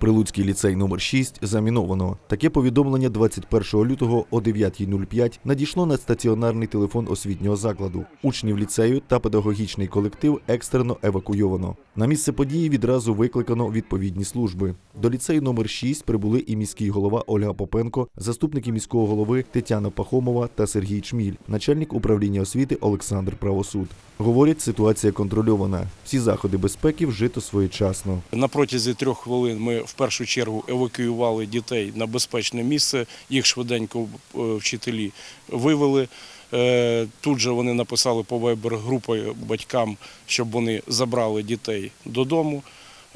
Прилуцький ліцей номер 6 заміновано. Таке повідомлення 21 лютого о 9.05 надійшло на стаціонарний телефон освітнього закладу. Учнів ліцею та педагогічний колектив екстрено евакуйовано. На місце події відразу викликано відповідні служби. До ліцею номер 6 прибули і міський голова Ольга Попенко, заступники міського голови Тетяна Пахомова та Сергій Чміль, начальник управління освіти Олександр Правосуд. Говорять, ситуація контрольована. Всі заходи безпеки вжито своєчасно. На протязі трьох хвилин ми в першу чергу евакуювали дітей на безпечне місце. Їх швиденько е, вчителі вивели. Е, Тут же вони написали по вайбер групою батькам, щоб вони забрали дітей додому.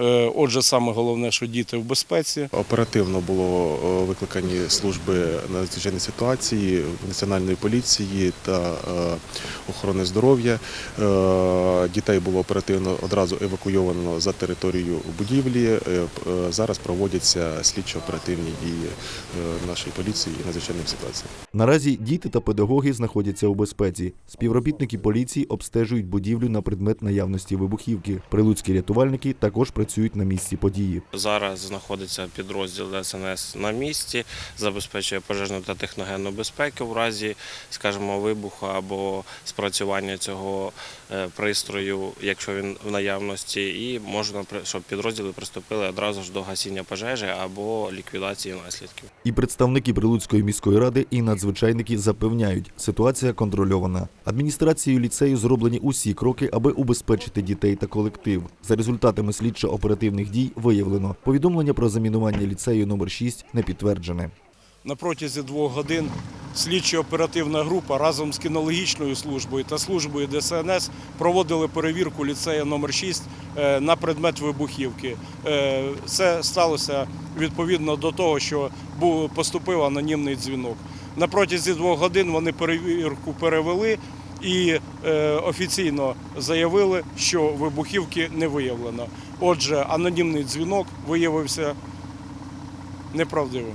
Е, Отже, саме головне, що діти в безпеці. Оперативно було е, викликані служби надзвичайної ситуації Національної поліції та е, охорони здоров'я. Дітей було оперативно одразу евакуйовано за територію будівлі. Зараз проводяться слідчо-оперативні дії нашої поліції і надзвичайних ситуацій. Наразі діти та педагоги знаходяться у безпеці. Співробітники поліції обстежують будівлю на предмет наявності вибухівки. Прилуцькі рятувальники також працюють на місці події. Зараз знаходиться підрозділ ДСНС на місці, забезпечує пожежну та техногенну безпеку в разі, скажімо, вибуху або спрацювання цього е, пристрою, якщо він в наявності, і можна щоб підрозділи приступили одразу ж до гасіння пожежі або ліквідації наслідків. І представники Прилуцької міської ради і надзвичайники запевняють, ситуація контрольована. Адміністрацією ліцею зроблені усі кроки, аби убезпечити дітей та колектив. За результатами слідчо-оперативних дій виявлено повідомлення про замінування ліцею номер 6 не підтверджене. На протязі двох годин слідчо-оперативна група разом з кінологічною службою та службою ДСНС проводили перевірку ліцею номер 6 е, на предмет вибухівки. Е, Це сталося відповідно до того, що поступив анонімний дзвінок. На протязі двох годин вони перевірку перевели і е, офіційно заявили, що вибухівки не виявлено. Отже, анонімний дзвінок виявився неправдивим.